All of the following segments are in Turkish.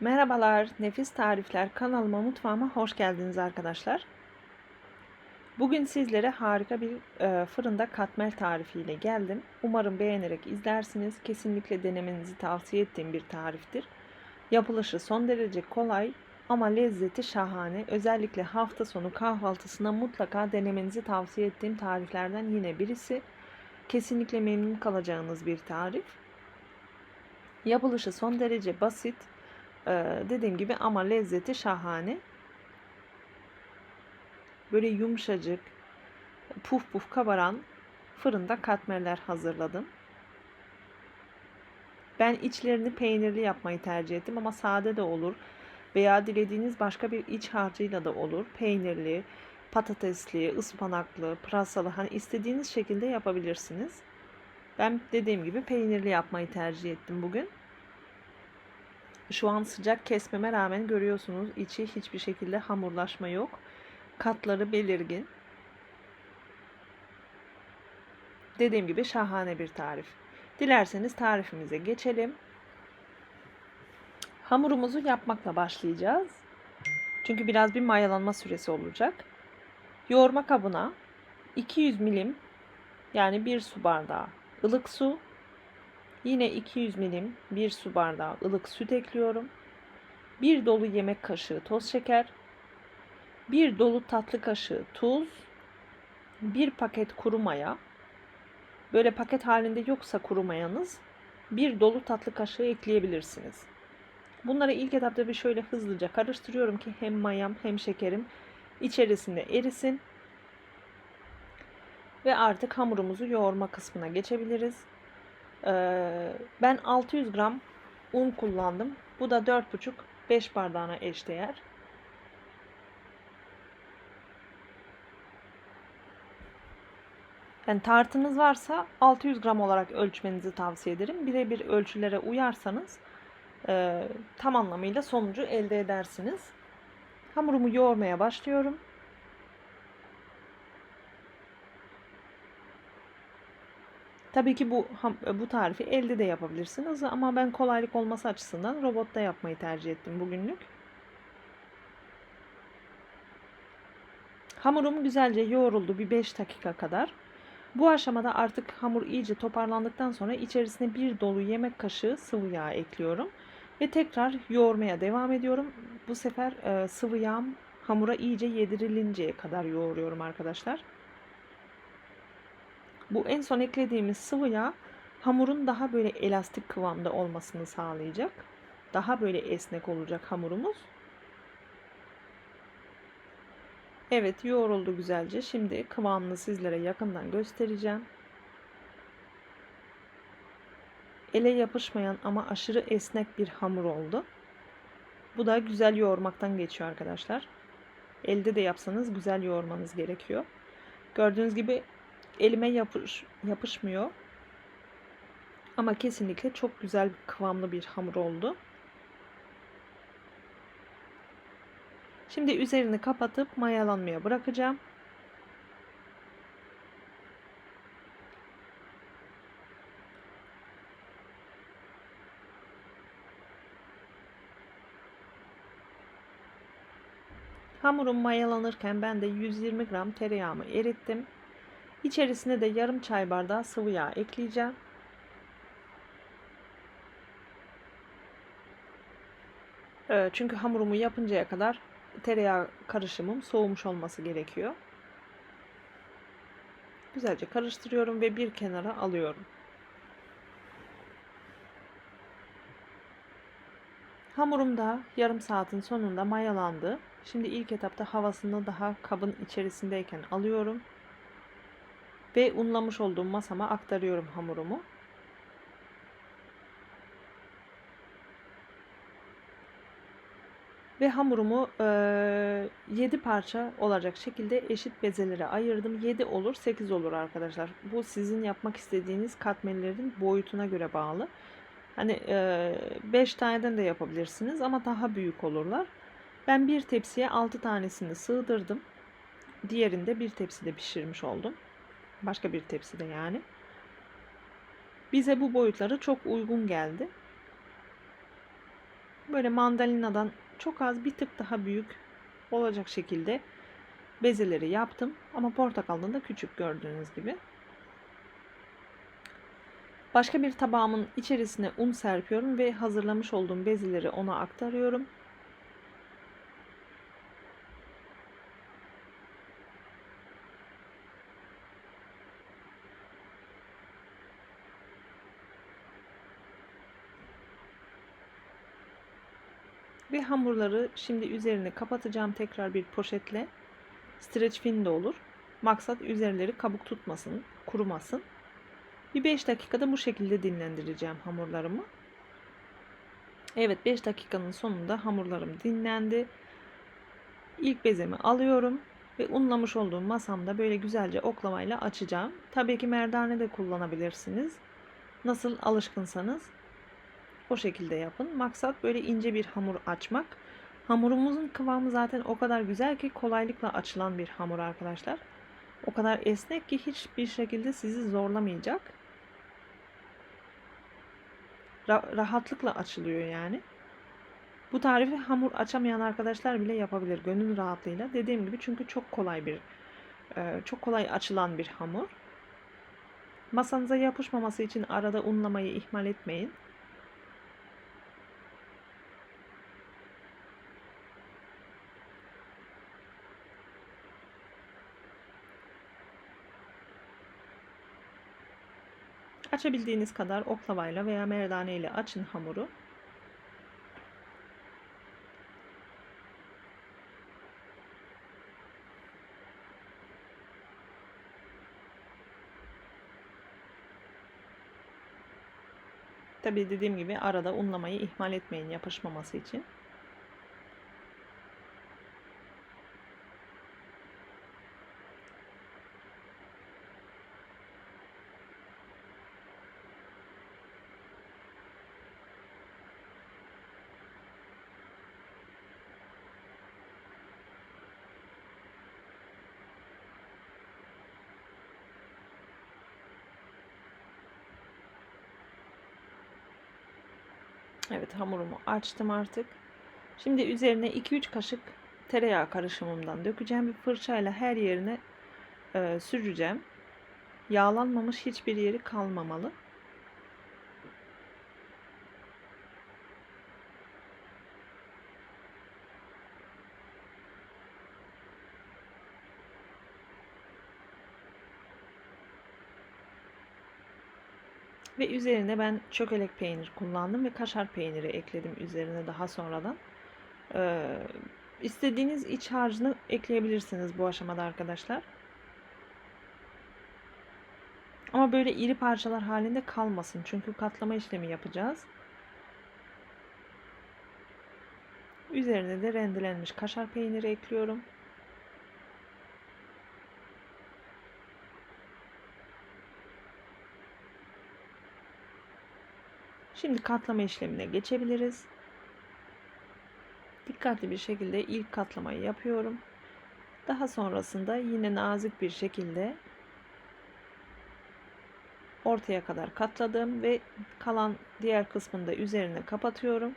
Merhabalar, Nefis Tarifler kanalıma mutfağıma hoş geldiniz arkadaşlar. Bugün sizlere harika bir e, fırında katmer tarifiyle geldim. Umarım beğenerek izlersiniz. Kesinlikle denemenizi tavsiye ettiğim bir tariftir. Yapılışı son derece kolay ama lezzeti şahane. Özellikle hafta sonu kahvaltısına mutlaka denemenizi tavsiye ettiğim tariflerden yine birisi. Kesinlikle memnun kalacağınız bir tarif. Yapılışı son derece basit. Ee, dediğim gibi ama lezzeti şahane. Böyle yumuşacık, puf puf kabaran fırında katmerler hazırladım. Ben içlerini peynirli yapmayı tercih ettim ama sade de olur. Veya dilediğiniz başka bir iç harcıyla da olur. Peynirli, patatesli, ıspanaklı, pırasalı hani istediğiniz şekilde yapabilirsiniz. Ben dediğim gibi peynirli yapmayı tercih ettim bugün. Şu an sıcak kesmeme rağmen görüyorsunuz içi hiçbir şekilde hamurlaşma yok. Katları belirgin. Dediğim gibi şahane bir tarif. Dilerseniz tarifimize geçelim. Hamurumuzu yapmakla başlayacağız. Çünkü biraz bir mayalanma süresi olacak. Yoğurma kabına 200 milim yani 1 su bardağı ılık su Yine 200 milim 1 su bardağı ılık süt ekliyorum. 1 dolu yemek kaşığı toz şeker. 1 dolu tatlı kaşığı tuz. 1 paket kuru maya. Böyle paket halinde yoksa kuru mayanız 1 dolu tatlı kaşığı ekleyebilirsiniz. Bunları ilk etapta bir şöyle hızlıca karıştırıyorum ki hem mayam hem şekerim içerisinde erisin. Ve artık hamurumuzu yoğurma kısmına geçebiliriz. Ee, ben 600 gram un kullandım. Bu da 4,5-5 bardağına eşdeğer. Yani tartınız varsa 600 gram olarak ölçmenizi tavsiye ederim. Birebir ölçülere uyarsanız e, tam anlamıyla sonucu elde edersiniz. Hamurumu yoğurmaya başlıyorum. Tabii ki bu bu tarifi elde de yapabilirsiniz ama ben kolaylık olması açısından robotta yapmayı tercih ettim bugünlük. Hamurum güzelce yoğruldu bir 5 dakika kadar. Bu aşamada artık hamur iyice toparlandıktan sonra içerisine bir dolu yemek kaşığı sıvı yağ ekliyorum. Ve tekrar yoğurmaya devam ediyorum. Bu sefer e, sıvı yağım hamura iyice yedirilinceye kadar yoğuruyorum arkadaşlar. Bu en son eklediğimiz sıvı yağ hamurun daha böyle elastik kıvamda olmasını sağlayacak. Daha böyle esnek olacak hamurumuz. Evet yoğruldu güzelce. Şimdi kıvamını sizlere yakından göstereceğim. Ele yapışmayan ama aşırı esnek bir hamur oldu. Bu da güzel yoğurmaktan geçiyor arkadaşlar. Elde de yapsanız güzel yoğurmanız gerekiyor. Gördüğünüz gibi elime yapış, yapışmıyor. Ama kesinlikle çok güzel kıvamlı bir hamur oldu. Şimdi üzerini kapatıp mayalanmaya bırakacağım. Hamurum mayalanırken ben de 120 gram tereyağımı erittim. İçerisine de yarım çay bardağı sıvı yağ ekleyeceğim. Ee, çünkü hamurumu yapıncaya kadar tereyağı karışımım soğumuş olması gerekiyor. Güzelce karıştırıyorum ve bir kenara alıyorum. Hamurum da yarım saatin sonunda mayalandı. Şimdi ilk etapta havasını daha kabın içerisindeyken alıyorum ve unlamış olduğum masama aktarıyorum hamurumu. Ve hamurumu e, 7 parça olacak şekilde eşit bezelere ayırdım. 7 olur 8 olur arkadaşlar. Bu sizin yapmak istediğiniz katmerlerin boyutuna göre bağlı. Hani 5 e, taneden de yapabilirsiniz ama daha büyük olurlar. Ben bir tepsiye 6 tanesini sığdırdım. Diğerinde bir tepside pişirmiş oldum. Başka bir tepside yani. Bize bu boyutları çok uygun geldi. böyle mandalinadan çok az bir tık daha büyük olacak şekilde bezeleri yaptım. Ama portakaldan da küçük gördüğünüz gibi. Başka bir tabağımın içerisine un serpiyorum ve hazırlamış olduğum bezeleri ona aktarıyorum. Ve hamurları şimdi üzerine kapatacağım tekrar bir poşetle. Streç film de olur. Maksat üzerleri kabuk tutmasın, kurumasın. Bir 5 dakikada bu şekilde dinlendireceğim hamurlarımı. Evet 5 dakikanın sonunda hamurlarım dinlendi. İlk bezemi alıyorum ve unlamış olduğum masamda böyle güzelce oklamayla açacağım. Tabii ki merdane de kullanabilirsiniz. Nasıl alışkınsanız o şekilde yapın. Maksat böyle ince bir hamur açmak. Hamurumuzun kıvamı zaten o kadar güzel ki kolaylıkla açılan bir hamur arkadaşlar. O kadar esnek ki hiçbir şekilde sizi zorlamayacak. rahatlıkla açılıyor yani. Bu tarifi hamur açamayan arkadaşlar bile yapabilir gönül rahatlığıyla. Dediğim gibi çünkü çok kolay bir e, çok kolay açılan bir hamur. Masanıza yapışmaması için arada unlamayı ihmal etmeyin. Açabildiğiniz kadar oklavayla veya merdane ile açın hamuru. Tabi dediğim gibi arada unlamayı ihmal etmeyin yapışmaması için. Evet hamurumu açtım artık. Şimdi üzerine 2-3 kaşık tereyağı karışımımdan dökeceğim. Bir fırçayla her yerine e, süreceğim. Yağlanmamış hiçbir yeri kalmamalı. Ve üzerine ben çökelek peynir kullandım ve kaşar peyniri ekledim üzerine daha sonradan. Ee, istediğiniz iç harcını ekleyebilirsiniz bu aşamada arkadaşlar. Ama böyle iri parçalar halinde kalmasın. Çünkü katlama işlemi yapacağız. Üzerine de rendelenmiş kaşar peyniri ekliyorum. Şimdi katlama işlemine geçebiliriz. Dikkatli bir şekilde ilk katlamayı yapıyorum. Daha sonrasında yine nazik bir şekilde ortaya kadar katladım ve kalan diğer kısmını da üzerine kapatıyorum.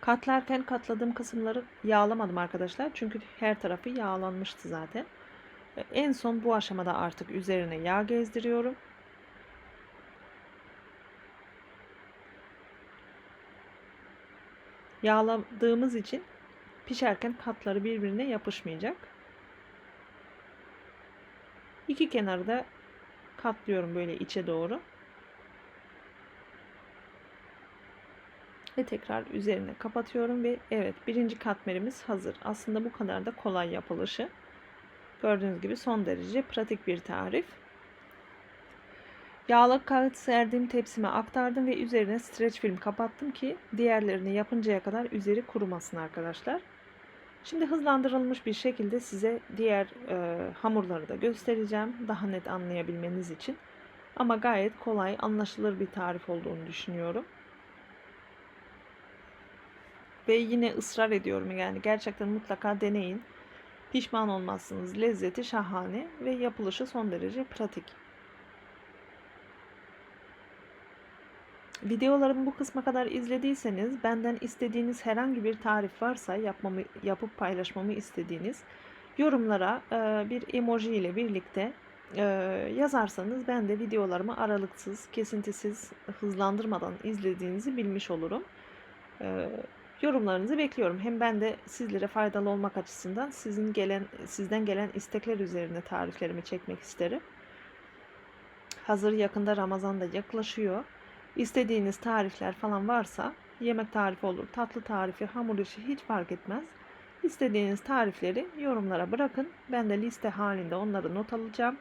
Katlarken katladığım kısımları yağlamadım arkadaşlar. Çünkü her tarafı yağlanmıştı zaten. En son bu aşamada artık üzerine yağ gezdiriyorum. Yağladığımız için pişerken katları birbirine yapışmayacak. İki kenarı da katlıyorum böyle içe doğru. Ve tekrar üzerine kapatıyorum ve evet birinci katmerimiz hazır. Aslında bu kadar da kolay yapılışı. Gördüğünüz gibi son derece pratik bir tarif. Yağlı kağıt serdiğim tepsime aktardım ve üzerine streç film kapattım ki diğerlerini yapıncaya kadar üzeri kurumasın arkadaşlar. Şimdi hızlandırılmış bir şekilde size diğer e, hamurları da göstereceğim. Daha net anlayabilmeniz için. Ama gayet kolay, anlaşılır bir tarif olduğunu düşünüyorum. Ve yine ısrar ediyorum yani gerçekten mutlaka deneyin. Pişman olmazsınız. Lezzeti şahane ve yapılışı son derece pratik. Videolarımı bu kısma kadar izlediyseniz benden istediğiniz herhangi bir tarif varsa yapmamı yapıp paylaşmamı istediğiniz yorumlara e, bir emoji ile birlikte e, yazarsanız ben de videolarımı aralıksız, kesintisiz, hızlandırmadan izlediğinizi bilmiş olurum. E, yorumlarınızı bekliyorum. Hem ben de sizlere faydalı olmak açısından sizin gelen sizden gelen istekler üzerine tariflerimi çekmek isterim. Hazır yakında Ramazan da yaklaşıyor. İstediğiniz tarifler falan varsa yemek tarifi olur, tatlı tarifi, hamur işi hiç fark etmez. İstediğiniz tarifleri yorumlara bırakın. Ben de liste halinde onları not alacağım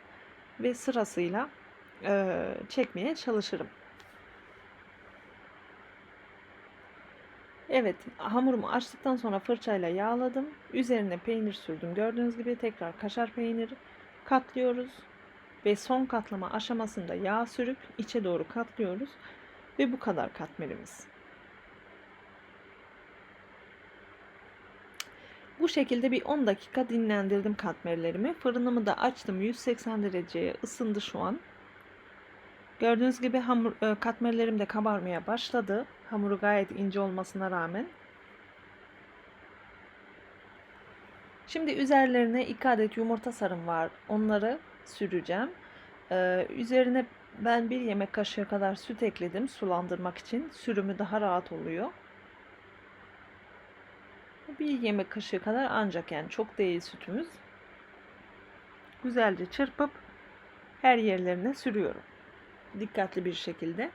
ve sırasıyla e, çekmeye çalışırım. Evet, hamurumu açtıktan sonra fırçayla yağladım. Üzerine peynir sürdüm. Gördüğünüz gibi tekrar kaşar peyniri katlıyoruz ve son katlama aşamasında yağ sürüp içe doğru katlıyoruz ve bu kadar katmerimiz. Bu şekilde bir 10 dakika dinlendirdim katmerlerimi. Fırınımı da açtım. 180 dereceye ısındı şu an. Gördüğünüz gibi hamur e, katmerlerim de kabarmaya başladı. Hamuru gayet ince olmasına rağmen. Şimdi üzerlerine 2 adet yumurta sarım var. Onları süreceğim. Ee, üzerine ben bir yemek kaşığı kadar süt ekledim sulandırmak için. Sürümü daha rahat oluyor. Bir yemek kaşığı kadar ancak yani çok değil sütümüz. Güzelce çırpıp her yerlerine sürüyorum. Dikkatli bir şekilde.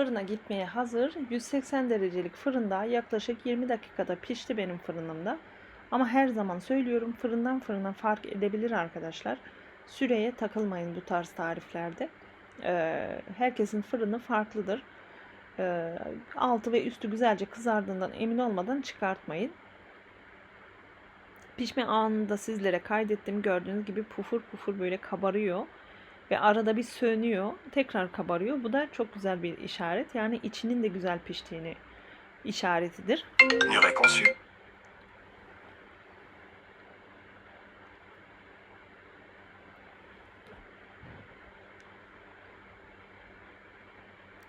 Fırına gitmeye hazır. 180 derecelik fırında yaklaşık 20 dakikada pişti benim fırınımda. Ama her zaman söylüyorum fırından fırına fark edebilir arkadaşlar. Süreye takılmayın bu tarz tariflerde. Ee, herkesin fırını farklıdır. Ee, altı ve üstü güzelce kızardığından emin olmadan çıkartmayın. Pişme anında sizlere kaydettim. Gördüğünüz gibi pufur pufur böyle kabarıyor ve arada bir sönüyor, tekrar kabarıyor. Bu da çok güzel bir işaret. Yani içinin de güzel piştiğini işaretidir.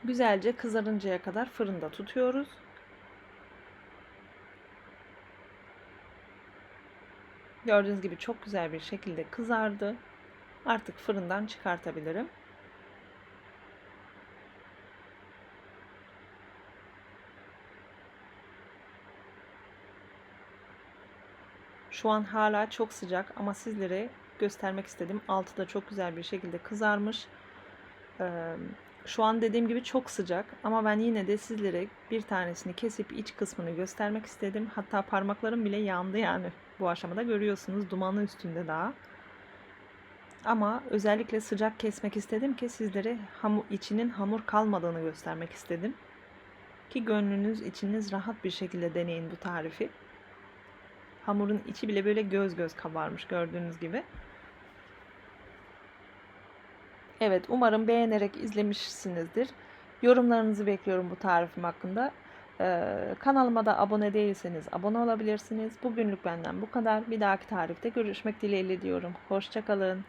Güzelce kızarıncaya kadar fırında tutuyoruz. Gördüğünüz gibi çok güzel bir şekilde kızardı. Artık fırından çıkartabilirim. Şu an hala çok sıcak ama sizlere göstermek istedim. Altı da çok güzel bir şekilde kızarmış. Şu an dediğim gibi çok sıcak ama ben yine de sizlere bir tanesini kesip iç kısmını göstermek istedim. Hatta parmaklarım bile yandı yani bu aşamada görüyorsunuz dumanı üstünde daha. Ama özellikle sıcak kesmek istedim ki sizlere hamur, içinin hamur kalmadığını göstermek istedim. Ki gönlünüz, içiniz rahat bir şekilde deneyin bu tarifi. Hamurun içi bile böyle göz göz kabarmış gördüğünüz gibi. Evet umarım beğenerek izlemişsinizdir. Yorumlarınızı bekliyorum bu tarifim hakkında. Ee, kanalıma da abone değilseniz abone olabilirsiniz. Bugünlük benden bu kadar. Bir dahaki tarifte görüşmek dileğiyle diyorum. Hoşçakalın.